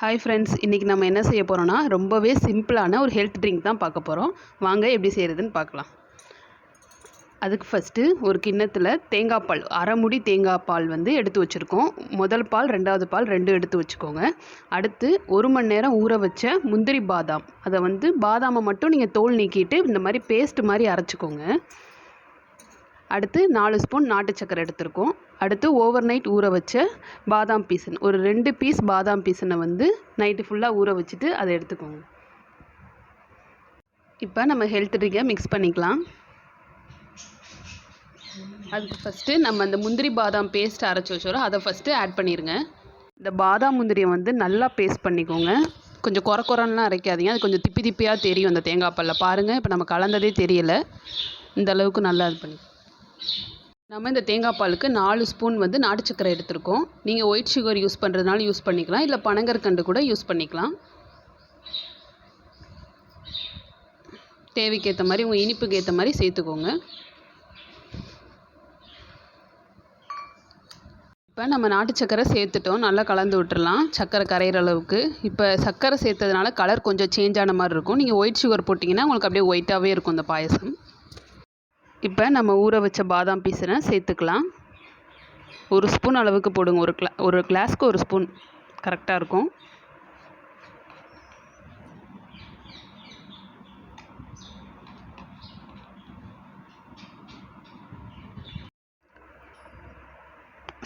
Hi friends இன்றைக்கி நம்ம என்ன செய்ய போகிறோன்னா ரொம்பவே சிம்பிளான ஒரு ஹெல்த் ட்ரிங்க் தான் பார்க்க போகிறோம் வாங்க எப்படி செய்கிறதுன்னு பார்க்கலாம். அதுக்கு ஃபஸ்ட்டு ஒரு கிண்ணத்தில் தேங்காய் பால் அரைமுடி தேங்காய் பால் வந்து எடுத்து வச்சுருக்கோம். முதல் பால் ரெண்டாவது பால் ரெண்டும் எடுத்து வச்சுக்கோங்க. அடுத்து ஒரு மணி நேரம் ஊற வச்ச முந்திரி பாதாம். அதை வந்து பாதாமை மட்டும் நீங்கள் தோல் நீக்கிட்டு இந்த மாதிரி பேஸ்ட் மாதிரி அரைச்சிக்கோங்க. அடுத்து நாலு ஸ்பூன் நாட்டு சக்கரை எடுத்திருக்கோம். அடுத்து ஓவர் நைட் ஊற வச்ச பாதாம் பீசன். ஒரு ரெண்டு பீஸ் பாதாம் பீசனை வந்து நைட்டு ஃபுல்லாக ஊற வச்சுட்டு அதை எடுத்துக்கோங்க. இப்போ நம்ம ஹெல்த் ட்ரிங்கை மிக்ஸ் பண்ணிக்கலாம். அதுக்கு ஃபஸ்ட்டு நம்ம அந்த முந்திரி பாதாம் பேஸ்ட் அரைச்சி வச்சோரோ அதை ஃபஸ்ட்டு ஆட் பண்ணிடுங்க இந்த பாதாம் முந்திரியை வந்து நல்லா பேஸ்ட் பண்ணிக்கோங்க. கொஞ்சம் குறை குறன்லாம் அரைக்காதீங்க. அது கொஞ்சம் திப்பி திப்பியாக தெரியும் அந்த தேங்காய் பாலில். பாருங்கள் இப்போ நம்ம கலந்ததே தெரியலை. இந்த அளவுக்கு நல்லா இது பண்ணி நம்ம இந்த தேங்காய் பாலுக்கு நாலு ஸ்பூன் வந்து நாட்டு சக்கரை எடுத்திருக்கோம். நீங்கள் ஒயிட் சுகர் யூஸ் பண்ணுறதுனால யூஸ் பண்ணிக்கலாம். இல்லை பனங்கற்கண்டு கூட யூஸ் பண்ணிக்கலாம். தேவைக்கு ஏற்ற மாதிரி உங்கள் இனிப்புக்கு ஏற்ற மாதிரி சேர்த்துக்கோங்க. இப்போ நம்ம நாட்டு சக்கரை சேர்த்துட்டோம். நல்லா கலந்து விட்டுறலாம். சக்கரை கரையிற அளவுக்கு. இப்போ சக்கரை சேர்த்ததுனால கலர் கொஞ்சம் சேஞ்ச் ஆன மாதிரி இருக்கும். நீங்கள் ஒயிட் சுகர் போட்டிங்கன்னா உங்களுக்கு அப்படியே ஒயிட்டாகவே இருக்கும் இந்த பாயசம். இப்போ நம்ம ஊற வச்ச பாதாம் பீஸனை சேர்த்துக்கலாம். ஒரு ஸ்பூன் அளவுக்கு போடுங்க. ஒரு கிளா ஒரு கிளாஸ்க்கு ஒரு ஸ்பூன் கரெக்டாக இருக்கும்.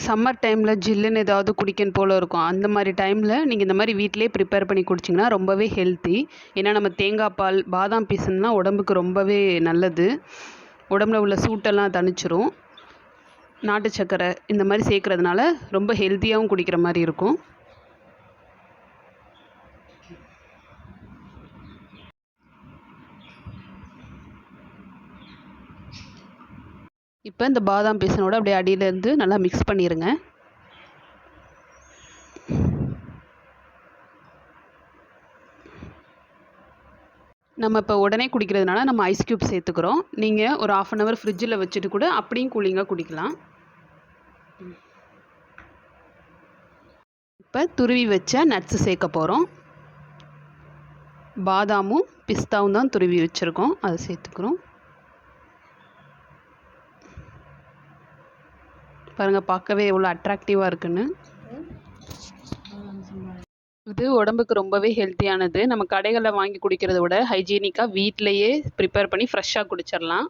சம்மர் டைமில் ஜில்லுன்னு ஏதாவது குடிக்கணும் போல் இருக்கும். அந்த மாதிரி டைமில் நீங்கள் இந்த மாதிரி வீட்டிலே ப்ரிப்பேர் பண்ணி குடிச்சிங்கன்னா ரொம்பவே ஹெல்த்தி ஏன்னா நம்ம தேங்காய் பால் பாதாம் பீசன்லாம் உடம்புக்கு ரொம்பவே நல்லது. உடம்புல உள்ள சூட்டெல்லாம் தணிச்சிரும். நாட்டு சக்கரை இந்த மாதிரி சேர்க்குறதுனால ரொம்ப ஹெல்த்தியாகவும் குடிக்கிற மாதிரி இருக்கும். இப்போ இந்த பாதாம் பேசனோட அப்படியே அடியிலேருந்து நல்லா மிக்ஸ் பண்ணிடுங்க நம்ம இப்போ உடனே குடிக்கிறதுனால நம்ம ஐஸ் க்யூப் சேர்த்துக்கிறோம். நீங்கள் ஒரு ஆஃப் அன் ஹவர் ஃப்ரிட்ஜில் வச்சுட்டு கூட அப்படியும் கூலிங்காக குடிக்கலாம். இப்போ துருவி வச்ச நட்ஸு சேர்க்க போகிறோம் பாதாமும் பிஸ்தாவும் தான் துருவி வச்சுருக்கோம். அதை சேர்த்துக்கிறோம். பாருங்கள் பார்க்கவே எவ்வளோ அட்ராக்டிவாக இருக்குன்னு. இது உடம்புக்கு ரொம்பவே ஹெல்த்தியானது. நம்ம கடைகளில் வாங்கி குடிக்கிறத விட ஹைஜீனிக்காக வீட்டிலையே ப்ரிப்பேர் பண்ணி ஃப்ரெஷ்ஷாக குடிச்சிடலாம்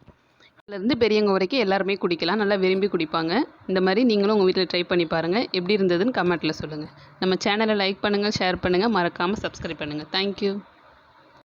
இதுலேருந்து பெரியவங்க வரைக்கும் எல்லாருமே குடிக்கலாம். நல்லா விரும்பி குடிப்பாங்க. இந்த மாதிரி நீங்களும் உங்கள் வீட்டில் ட்ரை பண்ணி பாருங்கள் எப்படி இருந்ததுன்னு கமெண்ட்டில் சொல்லுங்கள் நம்ம சேனலை லைக் பண்ணுங்கள் ஷேர் பண்ணுங்கள் மறக்காமல் சப்ஸ்கிரைப் பண்ணுங்கள் தேங்க்யூ